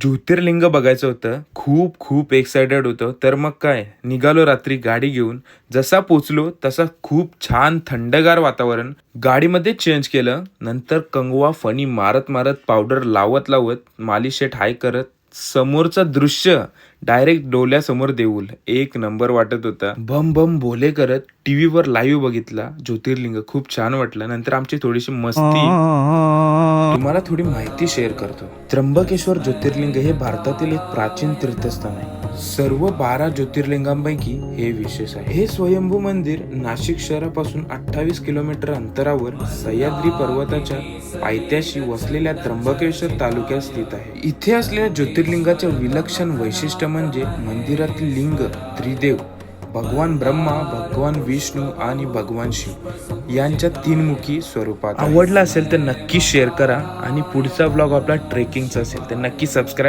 ज्योतिर्लिंग बघायचं होतं खूप खूप एक्सायटेड होतं. तर मग काय? निघालो रात्री गाडी घेऊन. जसा पोचलो तसा खूप छान थंडगार वातावरण. गाडीमध्ये चेंज केलं. नंतर कंगवा फणी मारत मारत पावडर लावत लावत मालिशेट हाय करत समोरचं दृश्य डायरेक्ट डोल्यासमोर देऊल. एक नंबर वाटत होता. बम बम बोले करत टीव्ही वर लाईव्ह बघितला. ज्योतिर्लिंग खूप छान वाटलं. नंतर आमची थोडीशी मस्ती. तुम्हाला थोडी माहिती शेअर करतो. त्र्यंबकेश्वर ज्योतिर्लिंग हे भारतातील एक प्राचीन तीर्थस्थान आहे. सर्व बारा ज्योतिर्लिंगांपैकी हे विशेष आहे. हे स्वयंभू मंदिर नाशिक शहरापासून अठ्ठावीस किलोमीटर अंतरावर सह्याद्री पर्वताच्या पायथ्याशी वसलेल्या त्र्यंबकेश्वर तालुक्यात स्थित आहे. इथे असलेल्या ज्योतिर्लिंगाचे विलक्षण वैशिष्ट्य म्हणजे मंदिरातील लिंग त्रिदेव भगवान ब्रह्मा भगवान विष्णू आणि भगवान शिव यांच्या तीनमुखी स्वरूपात आवडला असेल तर नक्की शेअर करा आणि पुढचा ब्लॉग आपला ट्रेकिंगचा असेल तर नक्की सबस्क्राईब